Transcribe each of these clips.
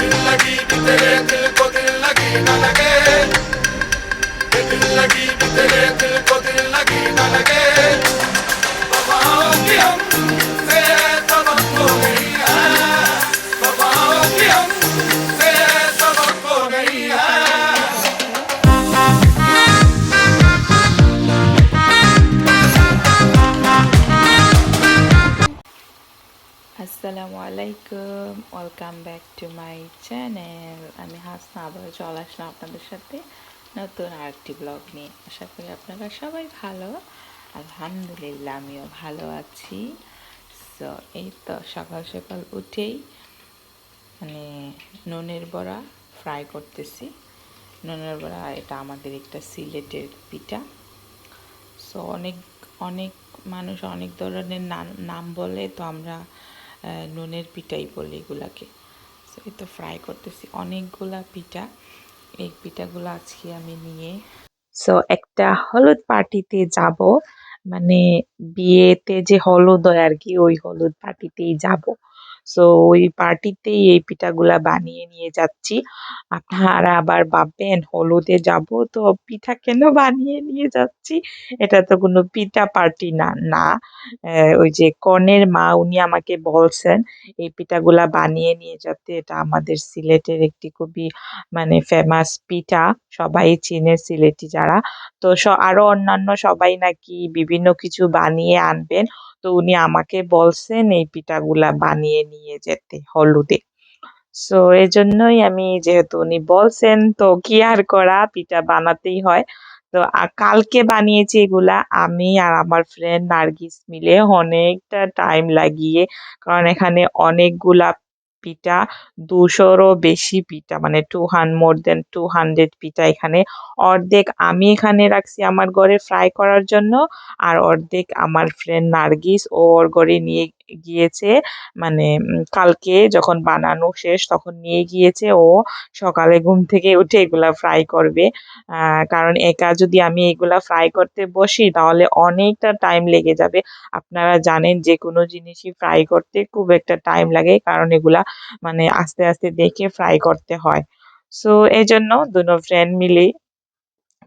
दिल लगी कि तेरे दिल को दिल लगी न लगे ये दिल लगी कि तेरे दिल को दिल लगी न लगे वफाओं আসসালামু আলাইকুম welcome back to my channel আমি হাসনা আবার চলে আসলাম আপনাদের সাথে নতুন আরেকটি ব্লগ নিয়ে। আশা করি আপনারা সবাই ভালো। আলহামদুলিল্লাহ, আমিও ভালো আছি। সো এই তো সকাল সকাল উঠেই মানে নুনের বড়া ফ্রাই করতেছি। নুনের বড়া, এটা আমাদের একটা সিলেটের পিঠা। সো অনেক অনেক মানুষ অনেক ধরনের নাম- বলে, তো আমরা নুনের পিঠাই বলি এগুলাকে। সো এই তো ফ্রাই করতেছি। অনেকগুলা পিঠা। এই পিঠাগুলো আজকে আমি নিয়ে সো একটা হলুদ পার্টিতে যাব। মানে বিয়েতে যে হলুদ হয় আর কি, ওই হলুদ পার্টিতেই যাব। সো ওই পার্টিতেই এই পিঠাগুলা বানিয়ে নিয়ে যাচ্ছি। আপনারা আবার ভাববেন হলুদে যাব তো পিঠা কেন বানিয়ে নিয়ে যাচ্ছি? এটা তো কোনো পিঠা পার্টি না না। আহ, ওই যে কনের মা উনি আমাকে বলছেন এই পিঠাগুলা বানিয়ে নিয়ে যেতে এটা আমাদের সিলেটের একটি খুবই মানে ফেমাস পিঠা। সবাই চিনে সিলেটি যারা। তো স- আরও অন্যান্য সবাই নাকি বিভিন্ন কিছু বানিয়ে আনবেন। তো উনি আমাকে বলছেন, এই পিঠাগুলা বানিয়ে নিয়ে যেতে হলুদে। সো এই জন্যই আমি যেহেতু উনি বলছেন, তো কি আর করা? পিঠা বানাতেই হয়। তো কালকে বানিয়েছি এগুলা। আমি আর আমার ফ্রেন্ড নার্গিস মিলে অনেকটা টাইম লাগিয়ে, কারণ এখানে অনেকগুলা পিঠা। দুশোরও বেশি পিঠা মানে two hun more than two hundred পিঠা এখানে। অর্ধেক আমি এখানে রাখছি আমার ঘরে ফ্রাই করার জন্য, আর অর্ধেক আমার ফ্রেন্ড নার্গিস ও ওর ঘরে নিয়ে গিয়েছে মানে কালকে যখন বানানো শেষ তখন নিয়ে গিয়েছে, ও সকালে ঘুম থেকে উঠে এগুলা ফ্রাই করবে। কারণ একা যদি আমি এগুলা ফ্রাই করতে বসি তাহলে অনেকটা টাইম লেগে যাবে। আপনারা জানেন যে কোনো জিনিসই ফ্রাই করতে খুব একটা টাইম লাগে, কারণ এগুলা মানে আস্তে আস্তে দেখে ফ্রাই করতে হয়। সো এই জন্য দুনো ফ্রেন্ড মিলে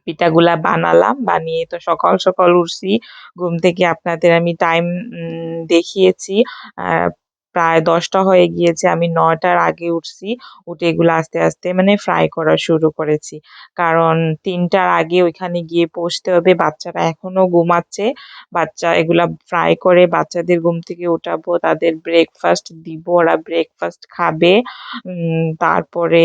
পিঠাগুলা বানালাম বানিয়ে তো সকাল সকাল উঠছি। ঘুম থেকে আপনাদের আমি টাইম দেখিয়েছি। আহ, প্রায় দশটা হয়ে গিয়েছে, আমি নয়টার আগে উঠছি, উঠে এগুলো আস্তে আস্তে মানে ফ্রাই করা শুরু করেছি। কারণ তিনটার আগে ওইখানে গিয়ে পৌঁছতে হবে, বাচ্চারা এখনও ঘুমাচ্ছে, বাচ্চা এগুলা ফ্রাই করে, বাচ্চাদের ঘুম থেকে উঠাবো, তাদের ব্রেকফাস্ট দিব, ওরা ব্রেকফাস্ট খাবে তারপরে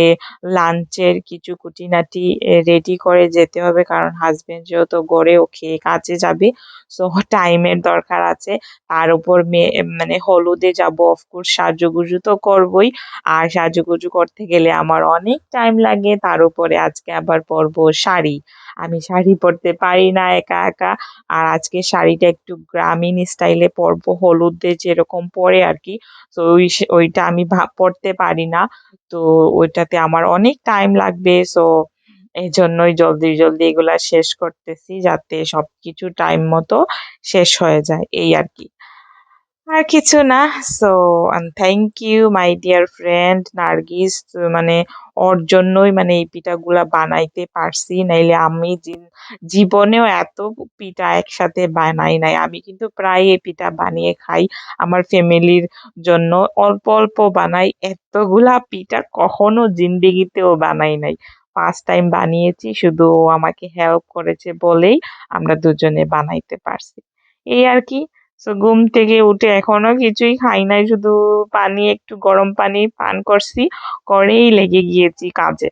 লাঞ্চের কিছু কুটিনাটি রেডি করে যেতে হবে, কারণ হাজবেন্ড যেহেতু গড়ে ও খেয়ে কাজে যাবে সো টাইমের দরকার আছে, তার উপর মেয়ে মানে হলুদে যাব অফকোর্স সাজুগুজু তো করবই। আর সাজুগুজু করতে গেলে আমার অনেক টাইম লাগে। তার উপরে আজকে আবার পরবো শাড়ি। আমি শাড়ি পরতে পারি না একা একা। আর আজকে শাড়িটা একটু গ্রামীণ স্টাইলে পরবো। হলুদে যেরকম পরে আর কি। তো ওই ওইটা আমি পরতে পারি না। তো ওইটাতে আমার অনেক টাইম লাগবে। সো এই জন্যই জলদি জলদি এগুলা শেষ করতেছি যাতে সবকিছু টাইম মতো শেষ হয়ে যায়। এই আর কি। আর কিছু না। So thank you my dear friend Nargis মানে ওর জন্যই মানে এই পিঠাগুলা বানাইতে পারছি। নাইলে আমি জীবনেও এত পিঠা একসাথে বানাই নাই। আমি কিন্তু প্রায় এই পিঠা বানিয়ে খাই আমার ফ্যামিলির জন্য। অল্প অল্প বানাই। এতগুলা পিঠা কখনো জিন্দেগিতেও বানাই নাই। ফার্স্ট টাইম বানিয়েছি, শুধু আমাকে হেল্প করেছে বলেই আমরা দুজনে বানাইতে পারছি। এই আর কি। তো ঘুম থেকে উঠে এখনও কিছুই খাই নাই, শুধু পানি, একটু গরম পানি পান করছি, করেই লেগে গিয়েছি কাজে।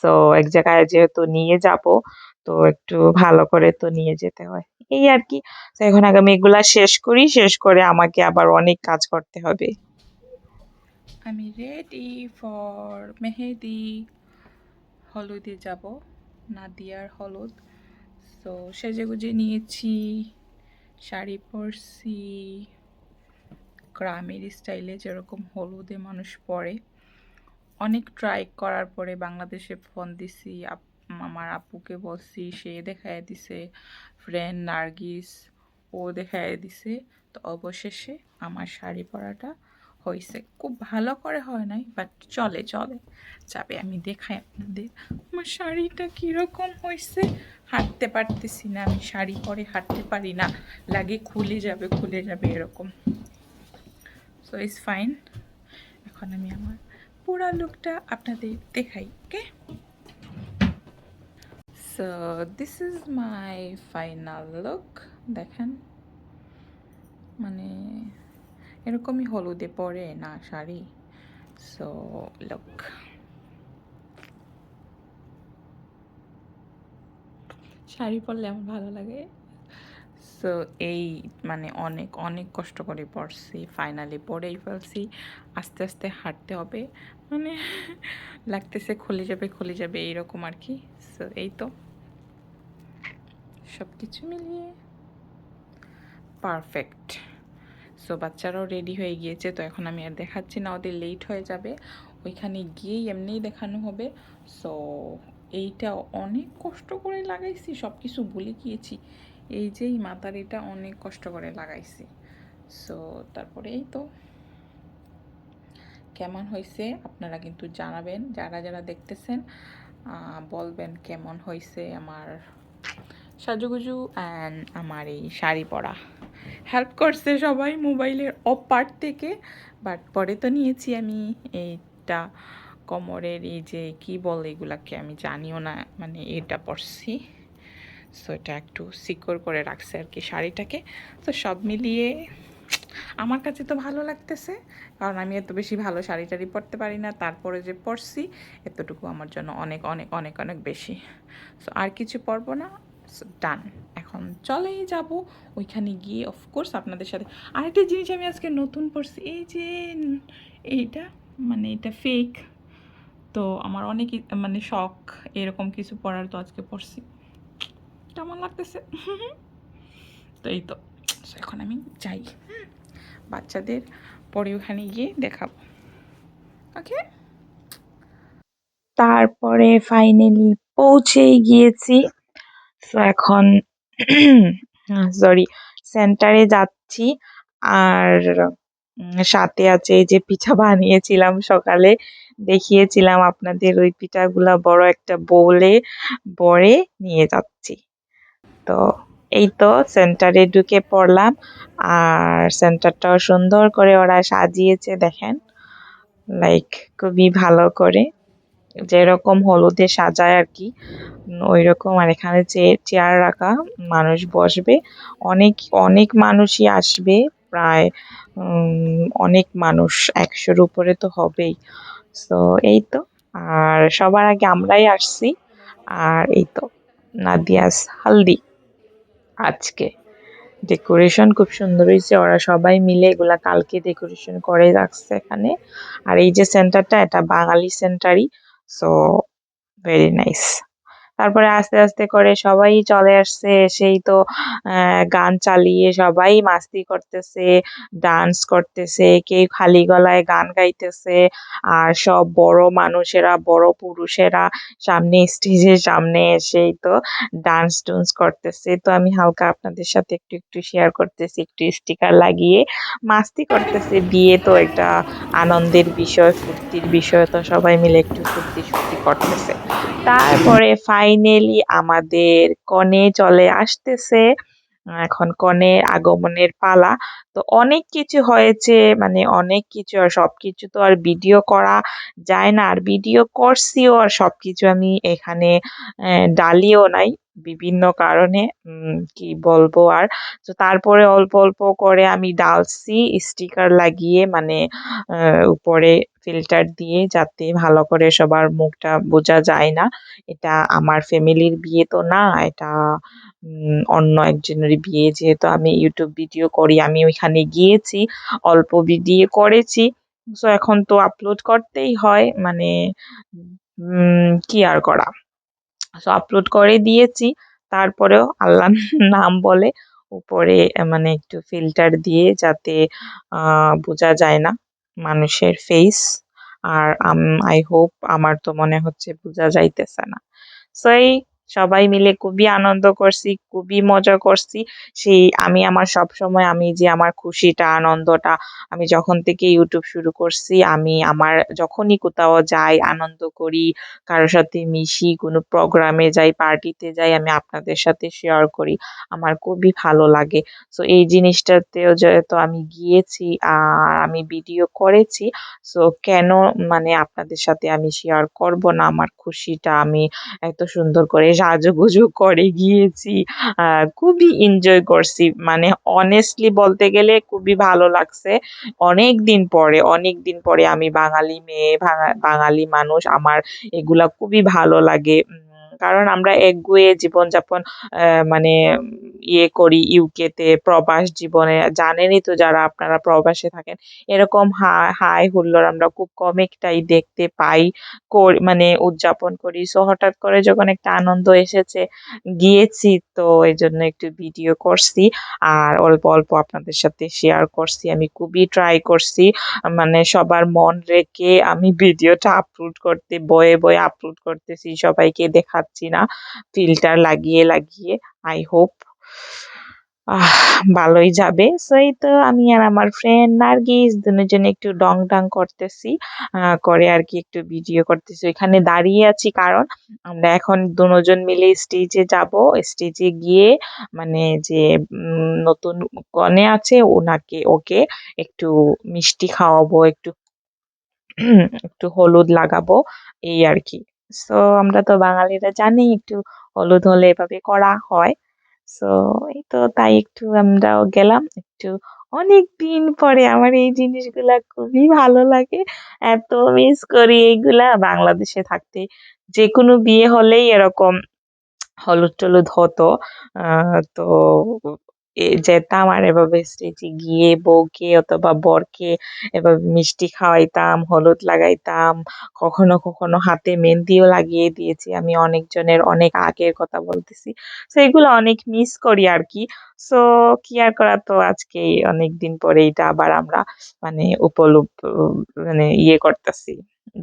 সো এক জায়গায় যেহেতু নিয়ে যাব, তো একটু ভালো করে তো নিয়ে যেতে হয়। এই আর কি। তো এখন আগে আমি এগুলা শেষ করি, শেষ করে আমাকে আবার অনেক কাজ করতে হবে। আমি রেডি ফর মেহেদি, হলুদে যাব, নাদিয়ার হলুদ। তো সেজেগুজে নিয়েছি শাড়ি পরছি, গ্রামের স্টাইলে যেরকম হলুদে মানুষ পরে। অনেক ট্রাই করার পরে বাংলাদেশে ফোন দিছি আমার আপুকে বলছি, সে দেখায় দিছে ফ্রেন্ড নার্গিস, ও দেখায় দিছে। তো অবশেষে আমার শাড়ি পরাটা হয়েছে খুব ভালো করে হয় নাই বাট চলে চলে। যাবে, আমি দেখাই আপনাদের। আমার শাড়িটা কীরকম হয়েছে হাঁটতে পারতেছি না আমি, শাড়ি পরে হাঁটতে পারি না। লাগে খুলে যাবে খুলে যাবে এরকম। সো ইটস ফাইন এখন আমি আমার পুরা লুকটা আপনাদের দেখাই, okay? So this is my final look দেখেন। মানে এরকমই হলুদে পরে, না শাড়ি। সো লুক শাড়ি পরলে আমার ভালো লাগে। সো এই মানে অনেক অনেক কষ্ট করে পড়ছি ফাইনালি পরেই ফেলছি। আস্তে আস্তে হাঁটতে হবে। মানে লাগতেছে খুলে যাবে খুলে যাবে, এইরকম আর কি। সো এই তো। সব কিছু মিলিয়ে পারফেক্ট সো বাচ্চারাও রেডি হয়ে গিয়েছে, তো এখন আমি আর দেখাচ্ছি না, ওদের লেট হয়ে যাবে। ওইখানে গিয়েই এমনিই দেখানো হবে। সো এইটা অনেক কষ্ট করে লাগাইছি সব কিছু ভুলে গিয়েছি। এই যে এই মাতার এটা অনেক কষ্ট করে লাগাইছি। সো তারপরে এই তো। কেমন হয়েছে আপনারা কিন্তু জানাবেন। যারা যারা দেখতেছেন বলবেন কেমন হয়েছে আমার সাজুগুজু অ্যান্ড আমার এই শাড়ি পরা। হেল্প করছে সবাই মোবাইলের অফ পার্ট থেকে। বাট পরে তো নিয়েছি আমি এইটা, কোমরের এই যে কি বলে এগুলাকে আমি জানিও না মানে এটা পরছি। সো এটা একটু সিকিউর করে রাখছে আর কি শাড়িটাকে। তো সব মিলিয়ে আমার কাছে তো ভালো লাগতেছে, কারণ আমি এত বেশি ভালো শাড়ি টাড়ি পরতে পারি না। তারপরে যে পরছি, এতটুকু আমার জন্য অনেক অনেক অনেক অনেক বেশি। সো আর কিছু পরবো না। ডান এখন চলেই যাব। ওইখানে গিয়ে অফকোর্স আপনাদের সাথে আরেকটা জিনিস আমি আজকে নতুন পড়ছি। এই যে, এইটা মানে এটা ফেক তো আমার অনেক মানে শখ, এরকম কিছু পড়ার তো আজকে পড়ছি। কেমন লাগতেছে? তো এই তো। এখন আমি যাই। বাচ্চাদের পরে ওখানে গিয়ে দেখাবো। ওকে তারপরে ফাইনালি পৌঁছেই গিয়েছি। তো এখন সরি সেন্টারে যাচ্ছি। আর সাথে আছে এই যে পিঠা বানিয়েছিলাম সকালে। দেখিয়েছিলাম আপনাদের ওই পিঠাগুলা বড় একটা বোলে, বড়ে নিয়ে যাচ্ছি। তো, এই তো সেন্টারে ঢুকে পড়লাম। আর সেন্টারটাও সুন্দর করে ওরা সাজিয়েছে, দেখেন। লাইক খুবই ভালো করে। যেরকম হলুদে সাজায় আর কি ওই রকম আর এখানে চেয়ার রাখা মানুষ বসবে। অনেক অনেক মানুষই আসবে, প্রায় অনেক মানুষ একশোর উপরে তো হবেই। সো এই তো। আর সবার আগে আমরাই আসছি। আর এই তো, নাদিয়াস হালদি আজকে। ডেকোরেশন খুব সুন্দর হয়েছে। ওরা সবাই মিলে এগুলা কালকে ডেকোরেশন করে রাখছে এখানে। আর এই যে সেন্টারটা এটা বাঙালি সেন্টারই so very nice. তারপরে আস্তে আস্তে করে সবাই চলে আসছে। এসেই তো আহ, গান চালিয়ে সবাই মাস্তি করতেছে ডান্স করতেছে কেউ খালি গলায় গান গাইতেছে আর সব বড় মানুষেরা বড় পুরুষেরা সামনে স্টেজের সামনে এসেই তো ডান্স টুন্স করতেছে। তো আমি হালকা আপনাদের সাথে একটু একটু শেয়ার করতেছি একটু স্টিকার লাগিয়ে মাস্তি করতেছে। বিয়ে তো একটা আনন্দের বিষয় ফুর্তির বিষয় তো সবাই মিলে একটু ফুর্তি ফুর্তি করতেছে। তারপরে ফাইনালি আমাদের কনে চলে আসতেছে। এখন কনের আগমনের পালা। তো অনেক কিছু হয়েছে মানে অনেক কিছু আর সব কিছু তো আর ভিডিও করা যায় না। আর ভিডিও করছিও আর সব কিছু আমি এখানে ডালিও নাই বিভিন্ন কারণে কি বলব আর। তো তারপরে অল্প অল্প করে আমি ডালছি স্টিকার লাগিয়ে মানে উপরে ফিল্টার দিয়ে যাতে ভালো করে সবার মুখটা বোঝা যায় না। এটা আমার ফ্যামিলির বিয়ে তো না, এটা অন্য একজনের বিয়ে। যেহেতু আমি ইউটিউব ভিডিও করি, আমি ওইখানে গিয়েছি, অল্প ভিডিও করেছি। সো এখন তো আপলোড করতেই হয় মানে কি আর করা? সো আপলোড করে দিয়েছি, তারপরেও আল্লাহর নাম বলে, উপরে মানে একটু ফিল্টার দিয়ে যাতে বোঝা যায় না। মানুষের ফেস আর আম আই হোপ আমার তো মনে হচ্ছে বুঝা যাইতেছে না। সো এই সবাই মিলে খুবই আনন্দ করছি, খুবই মজা করছি। সেই আমি আমার সব সময় আমি যে আমার খুশিটা, আনন্দটা, আমি যখন থেকে ইউটিউব শুরু করছি, আমি আমার যখনই কোথাও যাই, আনন্দ করি, কারোর সাথে মিশি, কোনো প্রোগ্রামে যাই, পার্টিতে যাই, আমি আপনাদের সাথে শেয়ার করি। আমার খুবই ভালো লাগে। সো এই জিনিসটাতেও যেহেতু আমি গিয়েছি, আর আমি ভিডিও করেছি সো কেন মানে আপনাদের সাথে আমি শেয়ার করব না? আমার খুশিটা আমি এত সুন্দর করে সাজুগুজু করে গিয়েছি। খুবই এনজয় করছি। মানে অনেস্টলি বলতে গেলে খুবই ভালো লাগছে। অনেক দিন পরে অনেক দিন পরে আমি বাঙালি মেয়ে বাঙালি মানুষ, আমার এগুলা খুবই ভালো লাগে। কারণ আমরা একগুঁয়ে জীবনযাপন মানে ইয়ে করি ইউকেতে প্রবাস জীবনে। জানেনই তো যারা আপনারা প্রবাসে থাকেন, এরকম হাই হুল্লোড় আমরা খুব কম একটাই দেখতে পাই মানে উদযাপন করি। সো হঠাৎ করে যখন একটা আনন্দ এসেছে, গিয়েছি তো এই জন্য একটু ভিডিও করছি আর অল্প অল্প আপনাদের সাথে শেয়ার করছি। আমি খুবই ট্রাই করছি মানে সবার মন রেখে আমি ভিডিওটা আপলোড করতে, বয়ে বয়ে আপলোড করতেছি সবাইকে দেখাচ্ছি না। ফিল্টার লাগিয়ে লাগিয়ে আই হোপ ভালোই যাবে। সো এই তো আমি আর আমার ফ্রেন্ড নার্গিস দুজনে একটু ডং ডাং করতেছি করে আর কি একটু ভিডিও করতেছি। এখানে দাঁড়িয়ে আছি কারণ আমরা এখন দুজন মিলে স্টেজে যাব। স্টেজে গিয়ে মানে যে নতুন কনে আছে ওনাকে, ওকে একটু মিষ্টি খাওয়াবো, একটু একটু হলুদ লাগাবো, এই আর কি। সো আমরা তো বাঙালিরা জানি একটু হলুদ হলে এভাবে করা হয়। সো এই তো তাই একটু আমরাও গেলাম। একটু অনেক দিন পরে আমার এই জিনিসগুলা খুবই ভালো লাগে। এত মিস করি এইগুলা। বাংলাদেশে থাকতে যে কোনো বিয়ে হলেই এরকম হলুদ টলুদ হতো। তো এ যেতাম আর এভাবে স্টেজে গিয়ে বউকে অথবা বরকে এভাবে মিষ্টি খাওয়াইতাম, হলুদ লাগাইতাম, কখনো কখনো হাতে মেহেন্দিও লাগিয়ে দিয়েছি। আমি অনেকজনের অনেক আগের কথা বলতেছি। তো এগুলো অনেক মিস করি আর কি সো কি আর করা তো আজকে অনেক দিন পরে এটা আবার আমরা মানে উপলুপ মানে ইয়ে করতেছি।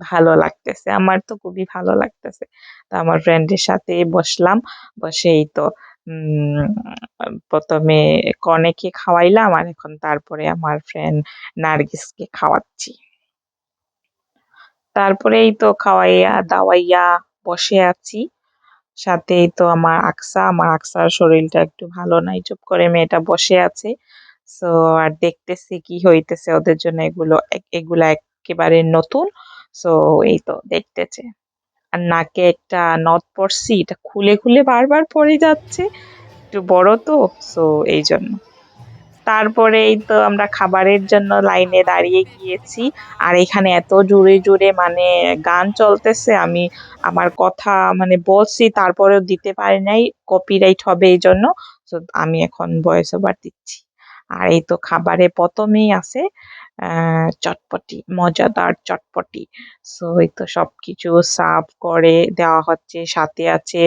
ভালো লাগতেছে। আমার তো খুবই ভালো লাগতেছে। তো আমার ফ্রেন্ডের সাথে বসলাম। বসে এই তো প্রথমে কনেকে খাওয়াইলাম আর এখন তারপরে আমার ফ্রেন্ড নার্গিসকে খাওয়াচ্ছি। তারপরেই তো খাওয়াইয়া, দাওয়াইয়া বসে আছি। সাথেই তো আমার আকসা, আমার আকসার শরীরটা একটু ভালো নাই, চুপ করে মেয়েটা বসে আছে। সো আর দেখতেছি কি হইতেছে, ওদের জন্য এগুলো এগুলা একেবারে নতুন। সো এই তো দেখতেছে। আর নাকে একটা নথ পড়ছি এটা খুলে খুলে বারবার পড়ে যাচ্ছে। একটু বড় তো সো এই জন্য তারপরে এই তো আমরা খাবারের জন্য লাইনে দাঁড়িয়ে গিয়েছি। আর এখানে এত জোরে জোরে মানে গান চলতেছে, আমি আমার কথা মানে বলছি, তারপরেও দিতে পারি নাই কপিরাইট হবে এই জন্য তো আমি এখন ভয়েস ওভার দিচ্ছি। আর এই তো খাবারে প্রথমেই আছে চটপটি, মজাদার চটপটি। সো এই তো সবকিছু সার্ভ করে দেওয়া হচ্ছে। সাথে আছে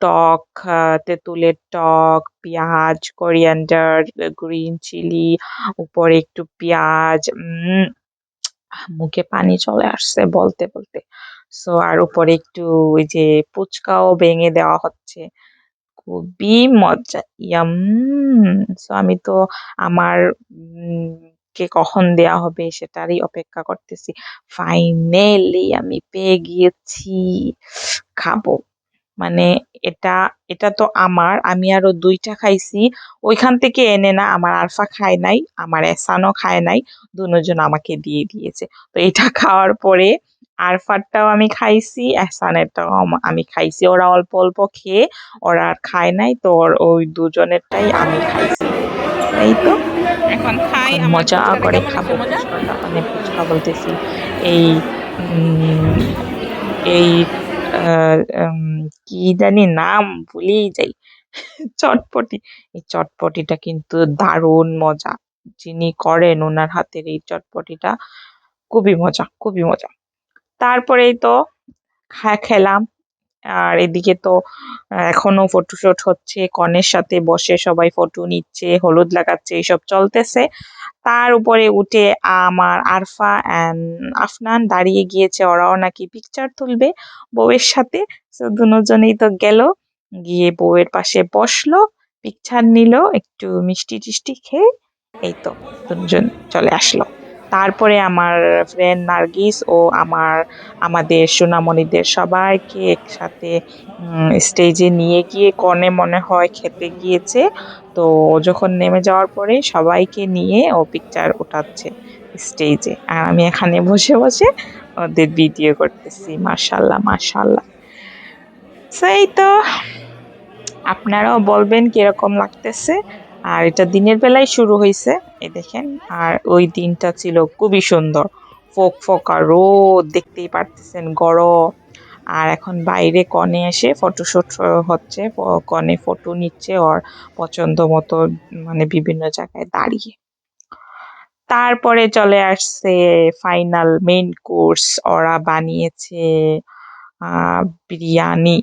টক তেঁতুলের টক, পেঁয়াজ কোরিয়ান্ডার গ্রিন চিলি উপরে একটু পেঁয়াজ মুখে পানি চলে আসছে বলতে বলতে। সো আর উপরে একটু ওই যে ফুচকাও ভেঙে দেওয়া হচ্ছে। খুবই মজা, ইয়াম। সো আমি তো আমার কে কখন দেয়া হবে সেটারই অপেক্ষা করতেছি। ফাইনালি আমি পেয়ে গিয়েছি। খাব। মানে এটা এটা তো আমার। আমি আরও দুইটা খাইছি। ওইখান থেকে এনে না আমার আরফা খায় নাই, আমার এসানও খায় নাই। দুজন আমাকে দিয়ে দিয়েছে। তো এটা খাওয়ার পরে আরফারটাও আমি খাইছি এহসানেরটাও আম- আমি খাইছি। ওরা অল্প অল্প খেয়ে ওরা আর খায় নাই তো ওই দুজনেরটাই আমি খাইছি। এই তো। এখন খাই মজা করে খাব। মানে ফুচকা বলতেছি। এই এই কি জানি নাম ভুলেই যাই। চটপটি। এই চটপটিটা কিন্তু দারুণ মজা। যিনি করেন ওনার হাতের এই চটপটিটা খুবই মজা খুবই মজা। তারপরেই তো খেলাম। আর এদিকে তো এখনও ফটোশুট হচ্ছে, কনের সাথে বসে সবাই ফটো নিচ্ছে, হলুদ লাগাচ্ছে, এইসব চলতেছে। তার উপরে উঠে আমার আরফা অ্যান্ড আফনান দাঁড়িয়ে গিয়েছে, ওরাও নাকি পিকচার তুলবে বউয়ের সাথে। দুজনেই তো গেল, গিয়ে বউয়ের পাশে বসল পিকচার নিল, একটু মিষ্টি টিষ্টি খেয়ে, এই তো দুজন চলে আসলো। তারপরে আমার ফ্রেন্ড নার্গিস ও আমার, আমাদের সোনামণিদের সবাইকে একসাথে স্টেজে নিয়ে গিয়ে কনে মনে হয় খেতে গিয়েছে। তো যখন নেমে যাওয়ার পরে সবাইকে নিয়ে ও পিকচার ওঠাচ্ছে স্টেজে আর আমি এখানে বসে বসে ওদের ভিডিও করতেছি। মাশাল্লাহ মাশাল্লাহ। সেই তো, আপনারাও বলবেন কীরকম লাগতেছে? আর এটা দিনের বেলায় শুরু হয়েছে এই দেখেন। আর ওই দিনটা ছিল খুবই সুন্দর। ফোক ফোকা রোদ, দেখতেই পারতেছেন গরম। আর এখন বাইরে কনে এসে ফটোশুট হচ্ছে কনে ফটো নিচ্ছে ওর পছন্দ মতো মানে বিভিন্ন জায়গায় দাঁড়িয়ে। তারপরে চলে আসছে ফাইনাল মেইন কোর্স ওরা বানিয়েছে বিরিয়ানি।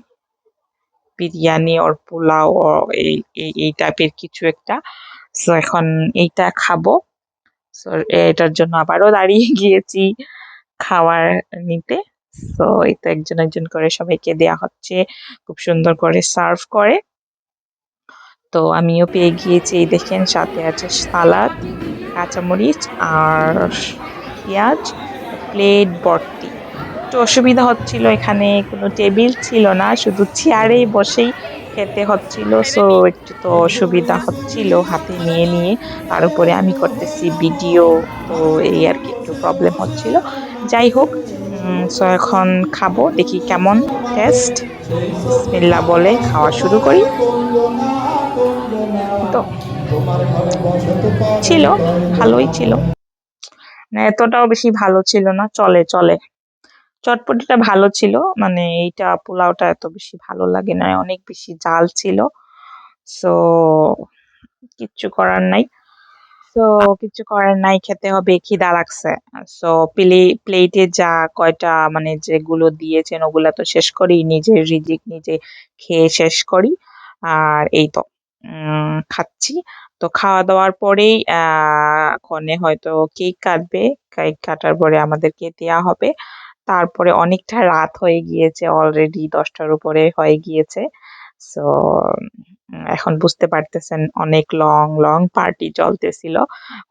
বিরিয়ানি ওর পোলাও ও এই এই এই টাইপের কিছু একটা। সো এখন এইটা খাব। সো এটার জন্য আবারও দাঁড়িয়ে গিয়েছি খাওয়ার নিতে। সো তো একজন একজন করে সবাইকে দেয়া হচ্ছে। খুব সুন্দর করে সার্ভ করে। তো আমিও পেয়ে গিয়েছি, এই দেখেন সাথে আছে সালাদ, কাঁচামরিচ আর পেঁয়াজ প্লেট ভর্তি একটু অসুবিধা হচ্ছিল এখানে, কোনো টেবিল ছিল না, শুধু চেয়ারেই বসেই খেতে হচ্ছিল। সো একটু তো অসুবিধা হচ্ছিল হাতে নিয়ে নিয়ে। তার উপরে আমি করতেছি ভিডিও, তো এই আর কি একটু প্রবলেম হচ্ছিল। যাই হোক সো এখন খাব, দেখি কেমন টেস্ট বিসমিল্লা বলে খাওয়া শুরু করি। তো, ছিল, ভালোই ছিল। এতটাও বেশি ভালো ছিল না, চলে চলে। চটপটিটা ভালো ছিল। মানে এইটা পোলাওটা এত বেশি ভালো লাগে না অনেক বেশি জাল ছিল। সো কিচ্ছু করার নাই। সো কিছু করার নাই, খেতে হবে, খিদা লাগছে। সো প্লে প্লেটে যা কয়টা মানে যেগুলো দিয়েছেন, ওগুলো তো শেষ করি, নিজের রিজিক নিজে খেয়ে শেষ করি। আর এই তো খাচ্ছি। তো খাওয়া দাওয়ার পরেই, আহ কনে হয়তো কেক কাটবে। কেক কাটার পরে আমাদেরকে দেয়া হবে। তারপরে অনেকটা রাত হয়ে গিয়েছে অলরেডি দশটার উপরে হয়ে গিয়েছে। সো এখন বুঝতে পারতেছেন অনেক লং লং পার্টি চলতেছিল,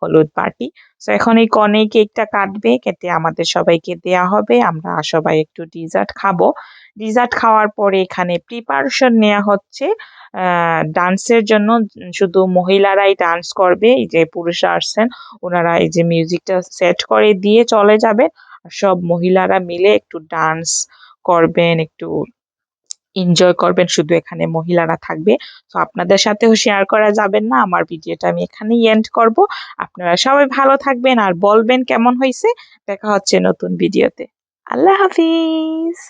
হলুদ পার্টি সো এখন এই কনে কেকটা কাটবে, কেটে আমাদের সবাইকে দেয়া হবে। আমরা সবাই একটু ডিজার্ট খাব। ডিজার্ট খাওয়ার পরে এখানে প্রিপারেশন নেওয়া হচ্ছে ডান্সের জন্য। শুধু মহিলারাই ডান্স করবে, এই যে পুরুষরা আসছেন, ওনারা এই যে মিউজিকটা সেট করে দিয়ে চলে যাবে সব মহিলারা মিলে একটু ডান্স করবেন, একটু এনজয় করবেন, শুধু এখানে মহিলারা থাকবে। তো আপনাদের সাথেও শেয়ার করা যাবেন না, আমার ভিডিওটা আমি এখানেই এন্ড করব। আপনারা সবাই ভালো থাকবেন আর বলবেন কেমন হয়েছে দেখা হচ্ছে নতুন ভিডিওতে আল্লাহ হাফিজ!